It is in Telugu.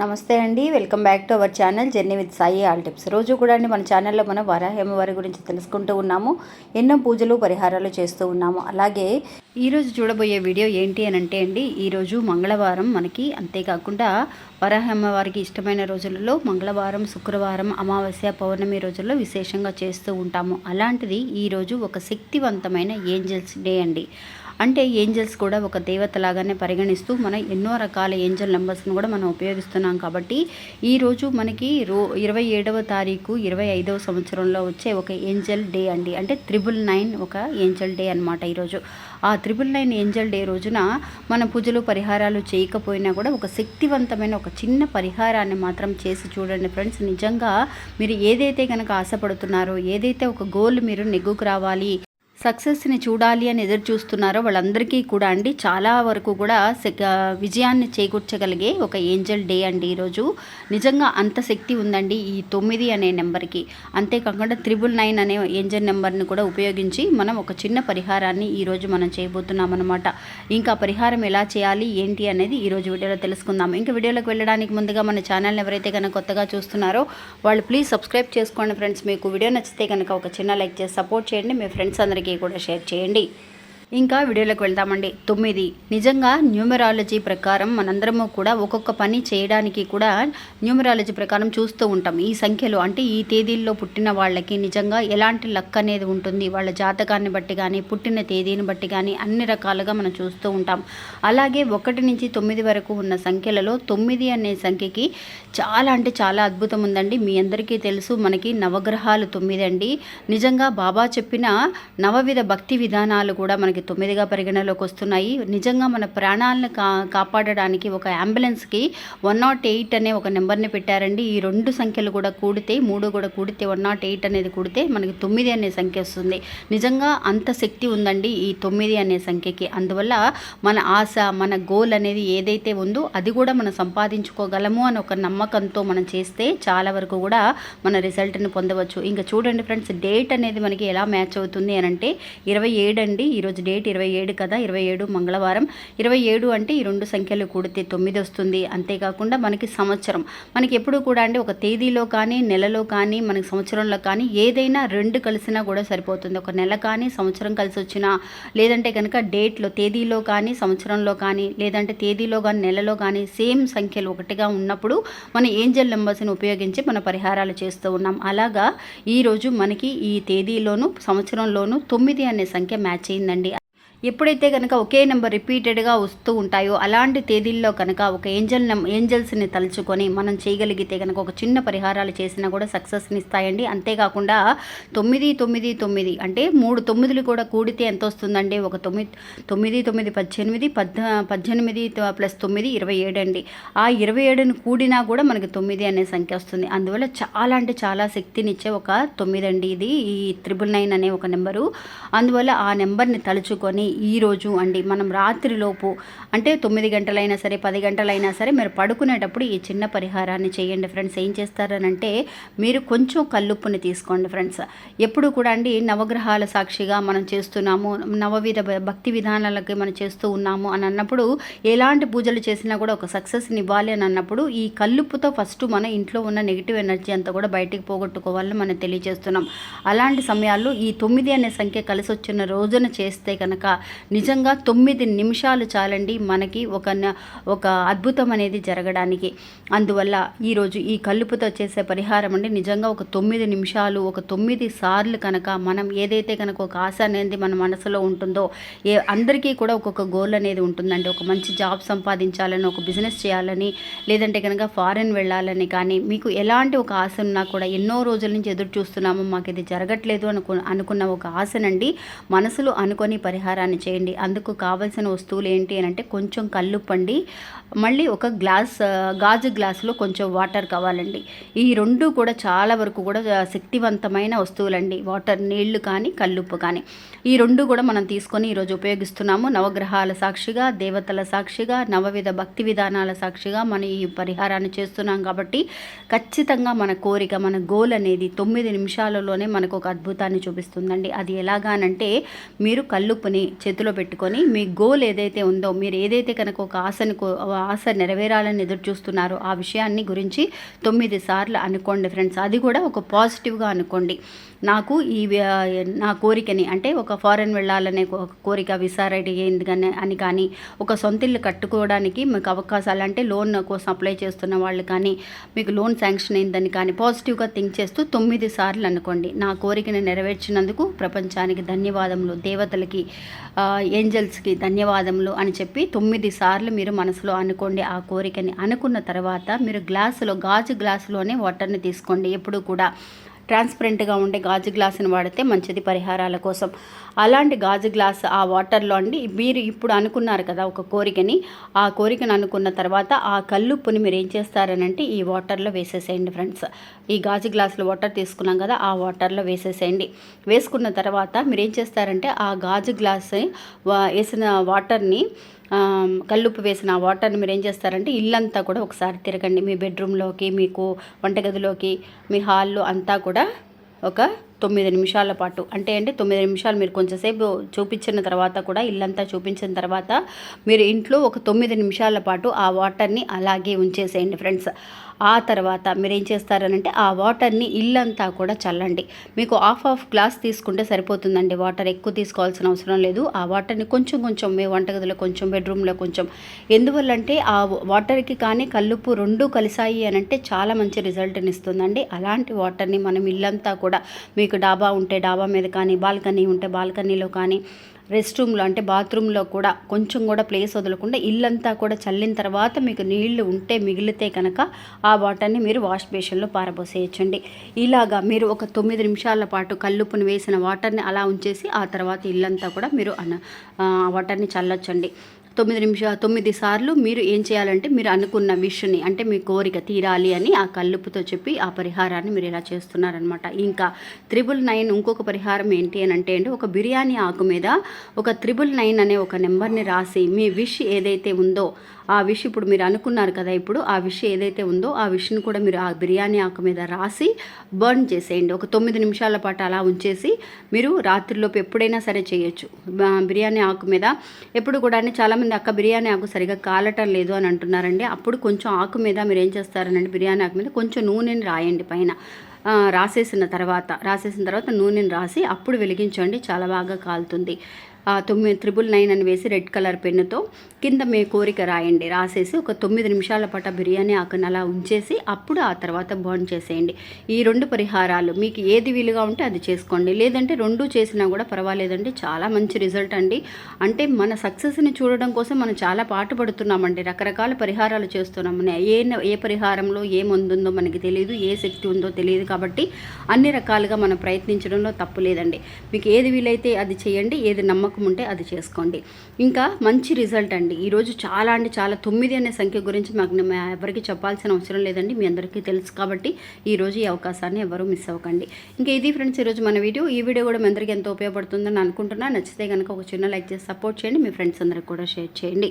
నమస్తే అండి welcome back to our channel journey with Sai all tips. రోజు కూడా అండి మన ఛానల్లో మనం వరాహేమ వారి గురించి తెలుసుకుంటూ ఉన్నాము ఎన్నో పూజలు పరిహారాలు చేస్తూ ఉన్నాము. అలాగే ఈరోజు చూడబోయే వీడియో ఏంటి అని అంటే అండి ఈరోజు మంగళవారం మనకి అంతేకాకుండా వరాహమ్మ వారికి ఇష్టమైన రోజులలో మంగళవారం శుక్రవారం అమావాస్య పౌర్ణమి రోజుల్లో విశేషంగా చేస్తూ ఉంటాము. అలాంటిది ఈరోజు ఒక శక్తివంతమైన ఏంజల్స్ డే అండి. అంటే ఏంజల్స్ కూడా ఒక దేవత లాగానే పరిగణిస్తూ మనం ఎన్నో రకాల ఏంజల్ నెంబర్స్ను కూడా మనం ఉపయోగిస్తున్నాం కాబట్టి ఈరోజు మనకి రో ఇరవై ఏడవ తారీఖు ఇరవై ఐదవ సంవత్సరంలో వచ్చే ఒక ఏంజల్ డే అండి. అంటే త్రిబుల్ నైన్ ఒక ఏంజల్ డే అనమాట ఈరోజు ఆ త్రిబుల్ నైన్ ఏంజల్ డే రోజున మన పూజలు పరిహారాలు చేయకపోయినా కూడా ఒక శక్తివంతమైన ఒక చిన్న పరిహారాన్ని మాత్రం చేసి చూడండి ఫ్రెండ్స్. నిజంగా మీరు ఏదైతే కనుక ఆశపడుతున్నారో ఏదైతే ఒక గోల్ మీరు నెగ్గుకు రావాలి సక్సెస్ని చూడాలి అని ఎదురు చూస్తున్నారో వాళ్ళందరికీ కూడా అండి. చాలా వరకు కూడా విజయాన్ని చేకూర్చగలిగే ఒక ఏంజల్ డే అండి ఈరోజు. నిజంగా అంత శక్తి ఉందండి ఈ తొమ్మిది అనే నెంబర్కి. అంతేకాకుండా త్రిబుల్ నైన్ అనే ఏంజల్ నెంబర్ని కూడా ఉపయోగించి మనం ఒక చిన్న పరిహారాన్ని ఈరోజు మనం చేయబోతున్నాం అనమాట ఇంకా పరిహారం ఎలా చేయాలి ఏంటి అనేది ఈరోజు వీడియోలో తెలుసుకుందాం. ఇంకా వీడియోలోకి వెళ్ళడానికి ముందుగా మన ఛానల్ని ఎవరైతే కనుక కొత్తగా చూస్తున్నారో వాళ్ళు ప్లీజ్ సబ్స్క్రైబ్ చేసుకోండి ఫ్రెండ్స్. మీకు వీడియో నచ్చితే కనుక ఒక చిన్న లైక్ చేసి సపోర్ట్ చేయండి. మీ ఫ్రెండ్స్ అందరికీ కూడా షేర్ చేయండి. ఇంకా వీడియోలోకి వెళ్దామండి తొమ్మిది. నిజంగా న్యూమరాలజీ ప్రకారం మనందరము కూడా ఒక్కొక్క పని చేయడానికి కూడా న్యూమరాలజీ ప్రకారం చూస్తూ ఉంటాం. ఈ సంఖ్యలో అంటే ఈ తేదీల్లో పుట్టిన వాళ్ళకి నిజంగా ఎలాంటి లక్ అనేది ఉంటుంది? వాళ్ళ జాతకాన్ని బట్టి కానీ పుట్టిన తేదీని బట్టి కానీ అన్ని రకాలుగా మనం చూస్తూ ఉంటాం. అలాగే ఒకటి నుంచి తొమ్మిది వరకు ఉన్న సంఖ్యలలో తొమ్మిది అనే సంఖ్యకి చాలా అంటే చాలా అద్భుతం ఉందండి. మీ అందరికీ తెలుసు మనకి నవగ్రహాలు తొమ్మిది అండి నిజంగా బాబా చెప్పిన నవవిధ భక్తి విధానాలు కూడా మనకి తొమ్మిదిగా పరిగణలోకి వస్తున్నాయి. నిజంగా మన ప్రాణాలను కా కాపాడడానికి ఒక అంబులెన్స్కి వన్ నాట్ ఎయిట్ అనే ఒక నెంబర్ని పెట్టారండి. ఈ రెండు సంఖ్యలు కూడా కూడితే మూడు కూడా కూడితే వన్ నాట్ ఎయిట్ అనేది కూడితే మనకి తొమ్మిది అనే సంఖ్య వస్తుంది. నిజంగా అంత శక్తి ఉందండి ఈ తొమ్మిది అనే సంఖ్యకి. అందువల్ల మన ఆశ మన గోల్ అనేది ఏదైతే ఉందో అది కూడా మనం సంపాదించుకోగలము అని ఒక నమ్మకంతో మనం చేస్తే చాలా వరకు కూడా మన రిజల్ట్ని పొందవచ్చు. ఇంకా చూడండి ఫ్రెండ్స్ డేట్ అనేది మనకి ఎలా మ్యాచ్ అవుతుంది అని అంటే ఇరవై ఏడు అండి. ఈరోజు డేట్ ఇరవై ఏడు కదా ఇరవై ఏడు మంగళవారం. ఇరవై ఏడు అంటే ఈ రెండు సంఖ్యలు కూడితే తొమ్మిది వస్తుంది. అంతేకాకుండా మనకి సంవత్సరం. మనకి ఎప్పుడు కూడా అండి ఒక తేదీలో కానీ నెలలో కానీ మనకి సంవత్సరంలో కానీ ఏదైనా రెండు కలిసినా కూడా సరిపోతుంది. ఒక నెల కానీ సంవత్సరం కలిసి వచ్చినా లేదంటే కనుక డేట్లో తేదీలో కానీ సంవత్సరంలో కానీ లేదంటే తేదీలో కానీ నెలలో కానీ సేమ్ సంఖ్యలు ఒకటిగా ఉన్నప్పుడు మన ఏంజల్ నెంబర్స్ని ఉపయోగించి మన పరిహారాలు చేస్తూ ఉన్నాం. అలాగా ఈరోజు మనకి ఈ తేదీలోను సంవత్సరంలోను తొమ్మిది అనే సంఖ్య మ్యాచ్ అయిందండి. ఎప్పుడైతే కనుక ఒకే నెంబర్ రిపీటెడ్గా వస్తూ ఉంటాయో అలాంటి తేదీల్లో కనుక ఒక ఏంజల్ నెం ఏంజల్స్ని తలుచుకొని మనం చేయగలిగితే కనుక ఒక చిన్న పరిహారాలు చేసినా కూడా సక్సెస్ని ఇస్తాయండి. అంతేకాకుండా తొమ్మిది తొమ్మిది తొమ్మిది అంటే మూడు తొమ్మిదిలు కూడా కూడితే ఎంత వస్తుందండి? ఒక తొమ్మిది తొమ్మిది తొమ్మిది పద్దెనిమిది పద్ పద్దెనిమిది ప్లస్ తొమ్మిది ఇరవై ఏడు అండి. ఆ ఇరవై ఏడును కూడినా కూడా మనకి తొమ్మిది అనే సంఖ్య వస్తుంది. అందువల్ల చాలా అంటే చాలా శక్తినిచ్చే ఒక తొమ్మిది అండి ఇది. ఈ త్రిబుల్ నైన్ అనే ఒక నెంబరు. అందువల్ల ఆ నెంబర్ని తలుచుకొని ఈరోజు అండి. మనం రాత్రిలోపు అంటే తొమ్మిది గంటలైనా సరే పది గంటలైనా సరే మీరు పడుకునేటప్పుడు ఈ చిన్న పరిహారాన్ని చేయండి ఫ్రెండ్స్. ఏం చేస్తారనంటే మీరు కొంచెం కల్లుప్పుని తీసుకోండి ఫ్రెండ్స్. ఎప్పుడు కూడా అండి నవగ్రహాల సాక్షిగా మనం చేస్తున్నాము నవవిధ భక్తి విధానాలకి మనం చేస్తూ ఉన్నాము అని అన్నప్పుడు ఎలాంటి పూజలు చేసినా కూడా ఒక సక్సెస్ని ఇవ్వాలి అని అన్నప్పుడు ఈ కల్లుప్పుతో ఫస్ట్ మన ఇంట్లో ఉన్న నెగిటివ్ ఎనర్జీ అంతా కూడా బయటికి పోగొట్టుకోవాలని మనం తెలియజేస్తున్నాం. అలాంటి సమయాల్లో ఈ తొమ్మిది అనే సంఖ్య కలిసి వచ్చిన రోజున చేస్తే కనుక నిజంగా తొమ్మిది నిమిషాలు చాలండి మనకి ఒక ఒక అద్భుతం అనేది జరగడానికి. అందువల్ల ఈరోజు ఈ కల్లుపుతో చేసే పరిహారం అండి నిజంగా ఒక తొమ్మిది నిమిషాలు ఒక తొమ్మిది సార్లు కనుక మనం ఏదైతే కనుక ఒక ఆశ అనేది మన మనసులో ఉంటుందో ఏ అందరికీ కూడా ఒక్కొక్క గోల్ అనేది ఉంటుందండి. ఒక మంచి జాబ్ సంపాదించాలని ఒక బిజినెస్ చేయాలని లేదంటే కనుక ఫారెన్ వెళ్ళాలని కానీ మీకు ఎలాంటి ఒక ఆశ ఉన్నా కూడా ఎన్నో రోజుల నుంచి ఎదురు చూస్తున్నాము మాకు ఇది జరగట్లేదు అనుకు అనుకున్న ఒక ఆశనండి. మనసులో అనుకొని పరిహారాన్ని చేయండి. అందుకు కావలసిన వస్తువులు ఏంటి అని అంటే కొంచెం కల్లుప్పండి మళ్ళీ ఒక గ్లాస్ గాజు గ్లాసులో కొంచెం వాటర్ కావాలండి. ఈ రెండు కూడా చాలా వరకు కూడా శక్తివంతమైన వస్తువులండి. వాటర్ నీళ్ళు కానీ కల్లుప్పు కానీ. ఈ రెండు కూడా మనం తీసుకొని ఈరోజు ఉపయోగిస్తున్నాము. నవగ్రహాల సాక్షిగా దేవతల సాక్షిగా నవవిధ భక్తి విధానాల సాక్షిగా మనం ఈ పరిహారాన్ని చేస్తున్నాం కాబట్టి ఖచ్చితంగా మన కోరిక మన గోల్ అనేది తొమ్మిది నిమిషాలలోనే మనకు ఒక అద్భుతాన్ని చూపిస్తుందండి. అది ఎలాగానంటే మీరు కల్లుప్పుని చేతిలో పెట్టుకొని మీ గోల్ ఏదైతే ఉందో మీరు ఏదైతే కనుక ఒక ఆశని ఆశ నెరవేరాలని ఎదురు చూస్తున్నారో ఆ విషయాన్ని గురించి తొమ్మిది సార్లు అనుకోండి ఫ్రెండ్స్. అది కూడా ఒక పాజిటివ్గా అనుకోండి. నాకు ఈ నా కోరికని అంటే ఒక ఫారెన్ వెళ్ళాలనే కోరిక విసా రెడీ అయింది కానీ అని కానీ ఒక సొంత ఇల్లు కట్టుకోవడానికి మీకు అవకాశాలు అంటే లోన్ కోసం అప్లై చేస్తున్న వాళ్ళు కానీ మీకు లోన్ శాంక్షన్ అయిందని కానీ పాజిటివ్గా థింక్ చేస్తూ తొమ్మిది సార్లు అనుకోండి. నా కోరికను నెరవేర్చినందుకు ప్రపంచానికి ధన్యవాదములు దేవతలకి ఏంజల్స్కి ధన్యవాదములు అని చెప్పి తొమ్మిది సార్లు మీరు మనసులో అనుకోండి ఆ కోరికని. అనుకున్న తర్వాత మీరు గ్లాసులో గాజు గ్లాసులోనే వాటర్ని తీసుకోండి. ఎప్పుడు కూడా ట్రాన్స్పరెంట్గా ఉండే గాజు గ్లాసుని వాడితే మంచిది పరిహారాల కోసం. అలాంటి గాజు గ్లాస్ ఆ వాటర్లో అండి మీరు ఇప్పుడు అనుకున్నారు కదా ఒక కోరికని ఆ కోరికను అనుకున్న తర్వాత ఆ కల్లుప్పుని మీరు ఏం చేస్తారనంటే ఈ వాటర్లో వేసేసేయండి ఫ్రెండ్స్. ఈ గాజు గ్లాసులో వాటర్ తీసుకున్నాం కదా ఆ వాటర్లో వేసేసేయండి. వేసుకున్న తర్వాత మీరు ఏం చేస్తారంటే ఆ గాజు గ్లాస్ వా- వేసిన వాటర్ని కల్లుప్పు వేసిన వాటర్ని మీరు ఏం చేస్తారంటే ఇల్లంతా కూడా ఒకసారి తిరగండి. మీ బెడ్రూమ్లోకి మీకు వంటగదిలోకి మీ హాల్లో అంతా కూడా ఒక తొమ్మిది నిమిషాల పాటు. అంటే అంటే తొమ్మిది నిమిషాలు మీరు కొంచెంసేపు చూపించిన తర్వాత కూడా ఇల్లంతా చూపించిన తర్వాత మీరు ఇంట్లో ఒక తొమ్మిది నిమిషాల పాటు ఆ వాటర్ని అలాగే ఉంచేసేయండి ఫ్రెండ్స్. ఆ తర్వాత మీరు ఏం చేస్తారనంటే ఆ వాటర్ని ఇల్లంతా కూడా చల్లండి. మీకు హాఫ్ హాఫ్ గ్లాస్ తీసుకుంటే సరిపోతుందండి. వాటర్ ఎక్కువ తీసుకోవాల్సిన అవసరం లేదు. ఆ వాటర్ని కొంచెం కొంచెం మీ వంటగదిలో కొంచెం బెడ్రూమ్లో కొంచెం. ఎందువల్లంటే ఆ వాటర్కి కానీ కల్లుపు రెండు కలిసాయి అని అంటే చాలా మంచి రిజల్ట్ని ఇస్తుందండి. అలాంటి వాటర్ని మనం ఇల్లంతా కూడా మీకు డాబా ఉంటే డాబా మీద కానీ బాల్కనీ ఉంటే బాల్కనీలో కానీ రెస్ట్ రూమ్లో అంటే బాత్రూంలో కూడా కొంచెం కూడా ప్లేస్ వదలకుండా ఇల్లంతా కూడా చల్లిన తర్వాత మీకు నీళ్ళు ఉంటే మిగిలితే కనుక ఆ వాటర్ని మీరు వాష్ బేషన్లో పారబోసేయచ్చండి. ఇలాగా మీరు ఒక తొమ్మిది నిమిషాల పాటు కల్లుపును వేసిన వాటర్ని అలా ఉంచేసి ఆ తర్వాత ఇల్లంతా కూడా మీరు అన వాటర్ని చల్లొచ్చండి. తొమ్మిది నిమిషా తొమ్మిది సార్లు మీరు ఏం చేయాలంటే మీరు అనుకున్న విష్ని అంటే మీ కోరిక తీరాలి అని ఆ కల్లుపుతో చెప్పి ఆ పరిహారాన్ని మీరు ఇలా చేస్తున్నారనమాట ఇంకా త్రిబుల్ నైన్ ఇంకొక పరిహారం ఏంటి అని అంటే అండి ఒక బిర్యానీ ఆకు మీద ఒక త్రిబుల్ నైన్ అనే ఒక నెంబర్ని రాసి మీ విష్ ఏదైతే ఉందో ఆ విష్ ఇప్పుడు మీరు అనుకున్నారు కదా ఇప్పుడు ఆ విష్ ఏదైతే ఉందో ఆ విష్ని కూడా మీరు ఆ బిర్యానీ ఆకు మీద రాసి బర్న్ చేసేయండి. ఒక తొమ్మిది నిమిషాల పాటు అలా ఉంచేసి మీరు రాత్రిలోపు ఎప్పుడైనా సరే చేయొచ్చు. బిర్యానీ ఆకు మీద ఎప్పుడు కూడా చాలామంది అక్క బిర్యానీ ఆకు సరిగా కాలటం లేదు అని అంటున్నారండి. అప్పుడు కొంచెం ఆకు మీద మీరు ఏం చేస్తారనండి బిర్యానీ ఆకు మీద కొంచెం నూనెని రాయండి పైన. రాసేసిన తర్వాత రాసేసిన తర్వాత నూనెని రాసి అప్పుడు వెలిగించండి చాలా బాగా కాలుతుంది. తొమ్మిది త్రిబుల్ నైన్ అని వేసి రెడ్ కలర్ పెన్నుతో కింద మీ కోరిక రాయండి. రాసేసి ఒక తొమ్మిది నిమిషాల పాటు ఆ బిర్యానీ ఆకును అలా ఉంచేసి అప్పుడు ఆ తర్వాత బర్న్ చేసేయండి. ఈ రెండు పరిహారాలు మీకు ఏది వీలుగా ఉంటే అది చేసుకోండి. లేదంటే రెండు చేసినా కూడా పర్వాలేదండి. చాలా మంచి రిజల్ట్ అండి. అంటే మన సక్సెస్ని చూడడం కోసం మనం చాలా పాటుపడుతున్నామండి. రకరకాల పరిహారాలు చేస్తున్నాము ఏ ఏ పరిహారంలో ఏ ఉందో మనకి తెలియదు ఏ శక్తి ఉందో తెలియదు కాబట్టి అన్ని రకాలుగా మనం ప్రయత్నించడంలో తప్పు లేదండి. మీకు ఏది వీలైతే అది చేయండి. ఏది నమ్మకం ఉంటే అది చేసుకోండి. ఇంకా మంచి రిజల్ట్ అండి. ఈరోజు చాలా అంటే చాలా తొమ్మిది అనే సంఖ్య గురించి మాకు ఎవరికి చెప్పాల్సిన అవసరం లేదండి. మీ అందరికీ తెలుసు కాబట్టి ఈరోజు ఈ అవకాశాన్ని ఎవరు మిస్ అవ్వకండి. ఇంకా ఇది ఫ్రెండ్స్ ఈరోజు మన వీడియో. ఈ వీడియో కూడా మీ అందరికీ ఎంతో ఉపయోగపడుతుందని అనుకుంటున్నా నచ్చితే కనుక ఒక చిన్న లైక్ చేసి సపోర్ట్ చేయండి. మీ ఫ్రెండ్స్ అందరికి కూడా షేర్ చేయండి.